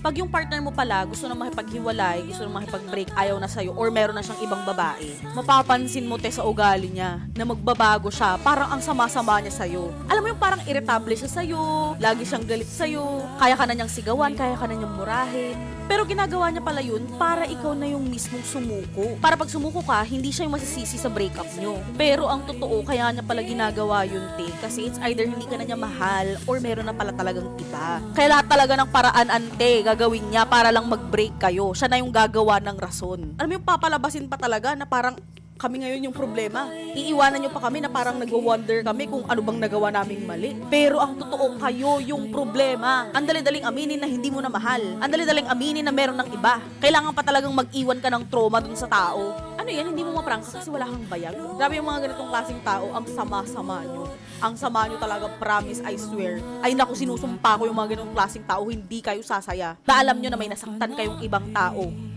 Pag yung partner mo pala gusto na makipaghiwalay, gusto na makipag-break, ayaw na sa'yo, or meron na siyang ibang babae, mapapansin mo te sa ugali niya na magbabago siya, parang ang sama-sama niya sa'yo. Alam mo yung parang irritable siya sa'yo, lagi siyang galit sa'yo, kaya ka na niyang sigawan, kaya ka na niyang murahin. Pero ginagawa niya pala yun para ikaw na yung mismong sumuko. Para pag sumuko ka, hindi siya yung masisisi sa breakup niyo. Pero ang totoo, kaya niya pala ginagawa yun, te. Kasi it's either hindi ka na niya mahal or meron na pala talagang iba. Kaya lahat talaga ng paraan, ante, gagawin niya para lang mag-break kayo. Siya na yung gagawa ng rason. Alam mo yung papalabasin pa talaga na parang kami ngayon yung problema. Iiwanan nyo pa kami na parang nagwo-wonder kami kung ano bang nagawa naming mali. Pero ang totoo, kayo yung problema. Ang dali-daling aminin na hindi mo na mahal. Ang dali-daling aminin na meron ng iba. Kailangan pa talagang mag-iwan ka ng trauma dun sa tao. Ano yan, hindi mo maprangka kasi wala kang bayag. Grabe yung mga ganitong klaseng tao, ang sama-sama nyo. Ang sama nyo talaga, promise, I swear. Ay naku, sinusumpa ko yung mga ganitong klaseng tao, hindi kayo sasaya. Na alam nyo na may nasaktan kayong ibang tao